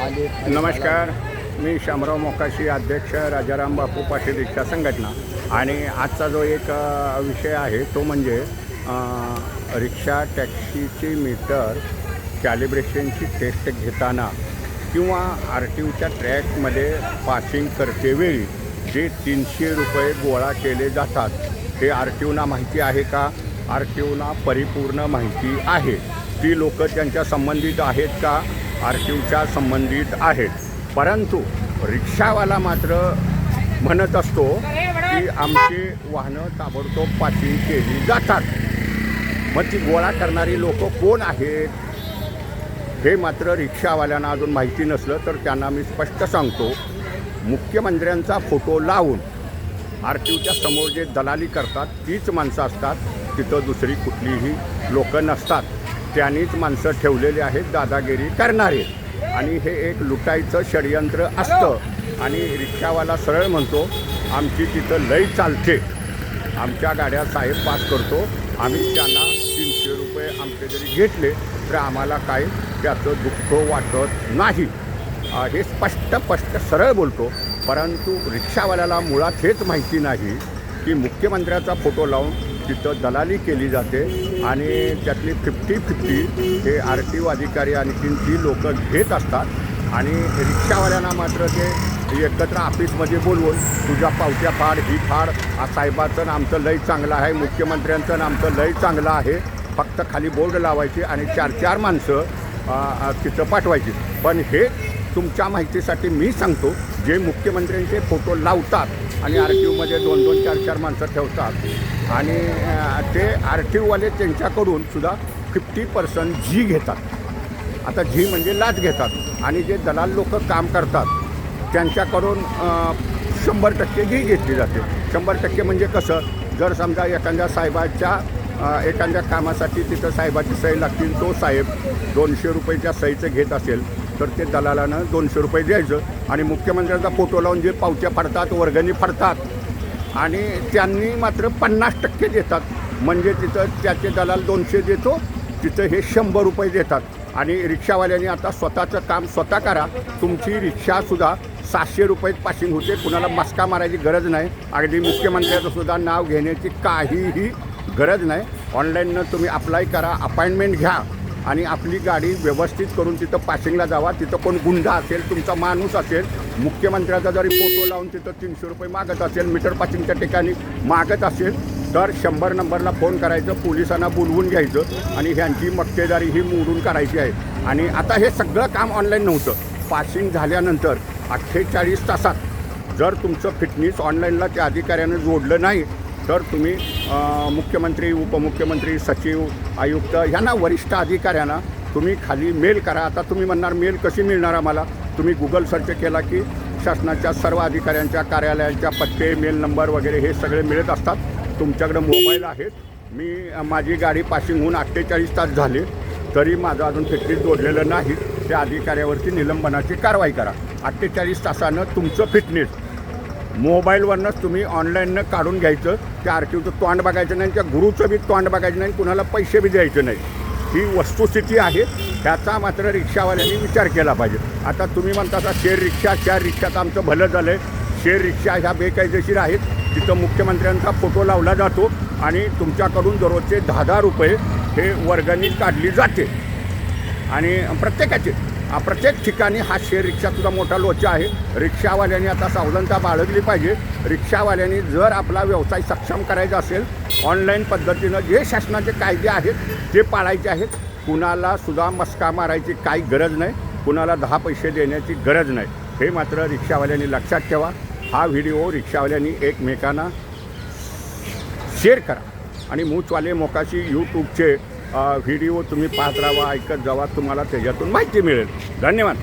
आले नमस्कार. मी शामराव मोकाशी अध्यक्ष राजाराम बापू पाटील रिक्षा संघटना. आणि आजचा जो एक विषय आहे तो म्हणजे रिक्षा टॅक्सीची मीटर कॅलिब्रेशनची टेस्ट घेताना किंवा आर टी ओच्या ट्रॅकमध्ये पासिंग करतेवेळी जे तीनशे रुपये गोळा केले जातात ते आर टी ओना माहिती आहे का? आर टी ओना परिपूर्ण माहिती आहे. ती लोकं त्यांच्या संबंधित आहेत का? आर टी संबंधित आहेत परंतु रिक्षावाला मात्र म्हणत असतो की आमची वाहनं ताबडतोब पासिंग केली जातात. मग ती गोळा करणारी लोक कोण आहेत? हे मात्र रिक्षावाल्यांना अजून माहिती नसलं तर त्यांना मी स्पष्ट सांगतो. मुख्यमंत्र्यांचा फोटो लावून आर टीओच्या समोर जे दलाली करतात तीच माणसं असतात तिथं दुसरी कुठलीही लोकं नसतात. त्यांनीच माणसं ठेवलेली आहेत दादागिरी करणारे. आणि हे एक लुटायचं षडयंत्र असतं. आणि रिक्षावाला सरळ म्हणतो आमची तिथं लई चालते. आमच्या गाड्या साहेब पास करतो. आम्ही त्यांना तीनशे रुपये आमचे जरी घेतले तर आम्हाला काय त्याचं दुःख वाटत नाही. हे स्पष्ट स्पष्ट सरळ बोलतो. परंतु रिक्षावाल्याला मुळात हेच माहिती नाही की मुख्यमंत्र्याचा फोटो लावून तिथं दलाली केली जाते आणि त्यातली फिफ्टी फिफ्टी हे आर टी ओ अधिकारी आणखीन ती लोक घेत असतात. आणि रिक्षावाल्यांना मात्र ते एकत्र ऑफिसमध्ये बोलवून तुझ्या पावत्या फाड ही फाड साहेबाचं आमचं लय चांगलं आहे मुख्यमंत्र्यांचं ना आमचं लय चांगलं आहे फक्त खाली बोर्ड लावायची आणि चार चार माणसं तिथं पाठवायची. पण हे तुमच्या माहितीसाठी मी सांगतो जे मुख्यमंत्र्यांचे फोटो लावतात आणि आर टी ओमध्ये दोन दोन चार चार माणसं ठेवतात. आणि ते आर टी ओवाले त्यांच्याकडून सुद्धा फिफ्टी पर्सेंट जी घेतात. आता झी म्हणजे लाच घेतात. आणि जे दलाल लोक काम करतात त्यांच्याकडून शंभर टक्के घी घेतली जाते. शंभर टक्के म्हणजे कसं जर समजा एखाद्या साहेबाच्या एखाद्या कामासाठी तिथं साहेबाची सही लागतील तो साहेब दोनशे रुपयेच्या सहीचं घेत असेल तर ते दलालानं दोनशे रुपये द्यायचं आणि मुख्यमंत्र्यांचा फोटो लावून जे पावत्या फाडतात वर्गणी फाडतात. आणि त्यांनी मात्र पन्नास टक्के देतात. म्हणजे तिथं त्याचे दलाल दोनशे देतो तिथं हे शंभर रुपये देतात. आणि रिक्षावाल्यांनी आता स्वतःचं काम स्वतः करा. तुमची रिक्षासुद्धा सातशे रुपये पासिंग होते. कुणाला मस्का मारायची गरज नाही. अगदी मुख्यमंत्र्याचं सुद्धा नाव घेण्याची काहीही गरज नाही. ऑनलाईननं तुम्ही अप्लाय करा. अपॉइंटमेंट घ्या. आणि आपली गाडी व्यवस्थित करून तिथं पासिंगला जावा. तिथं कोण गुंडा असेल तुमचा माणूस असेल मुख्यमंत्र्याचा जरी फोटो लावून तिथं तीनशे रुपये मागत असेल मीटर पासिंगच्या ठिकाणी मागत असेल तर शंभर नंबरला फोन करायचं पोलिसांना बोलवून घ्यायचं आणि ह्यांची मक्तेदारी ही मोडून करायची आहे. आणि आता हे सगळं काम ऑनलाईन नव्हतं. पासिंग झाल्यानंतर अठ्ठेचाळीस तासात जर तुमचं फिटनेस ऑनलाईनला त्या अधिकाऱ्यानं जोडलं नाही तर तुम्ही मुख्यमंत्री उपमुख्यमंत्री सचिव आयुक्त यांना वरिष्ठ अधिकाऱ्यांना तुम्ही खाली मेल करा. आता तुम्ही म्हणणार मेल कशी मिळणार आम्हाला? तुम्ही गुगल सर्च केला की शासनाच्या सर्व अधिकाऱ्यांच्या कार्यालयांच्या पत्ते मेल नंबर वगैरे हे सगळे मिळत असतात. तुमच्याकडे मोबाईल आहेत. मी माझी गाडी पासिंग होऊन अठ्ठेचाळीस तास झाले तरी माझं अजून फिटनेस जोडलेलं नाही. त्या अधिकाऱ्यावरती निलंबनाची कारवाई करा. अठ्ठेचाळीस तासानं तुमचं फिटनेस मोबाईलवरनंच तुम्ही ऑनलाईननं काढून घ्यायचं. त्या आर तोंड बघायचं नाही त्या गुरुचं बी तोंड बघायचं नाही कुणाला पैसे बी द्यायचे नाही. ही वस्तुस्थिती आहे. ह्याचा मात्र रिक्षावाल्यांनी विचार केला पाहिजे. आता तुम्ही म्हणता आता शेअर रिक्षा चार रिक्षात आमचं भलं झालं आहे शेअर रिक्षा ह्या बेकायदेशीर आहेत. तिथं मुख्यमंत्र्यांचा फोटो लावला जातो आणि तुमच्याकडून दररोजचे दहा दहा रुपये हे वर्गणी काढली जाते. आणि प्रत्येकाचे. प्रत्येक ठिकाणी हा शेअर रिक्षासुद्धा मोठा लोचा आहे. रिक्षावाल्यांनी आता सावधानता बाळगली पाहिजे. रिक्षावाल्यांनी जर आपला व्यवसाय सक्षम करायचा असेल ऑनलाईन पद्धतीनं जे शासनाचे कायदे आहेत ते पाळायचे आहेत कुणाला सुद्धा मस्का मारायची काही गरज नाही. कुणाला दहा पैसे देण्याची गरज नाही. हे मात्र रिक्षावाल्यांनी लक्षात ठेवा. हा व्हिडिओ रिक्षावाल्यांनी एकमेकांना शेअर करा. आणि मूचवाले मोकाशी यूट्यूबचे व्हिडिओ तुम्ही पाहत राहा ऐकत जावा तुम्हाला त्याच्यातून माहिती मिळेल. धन्यवाद.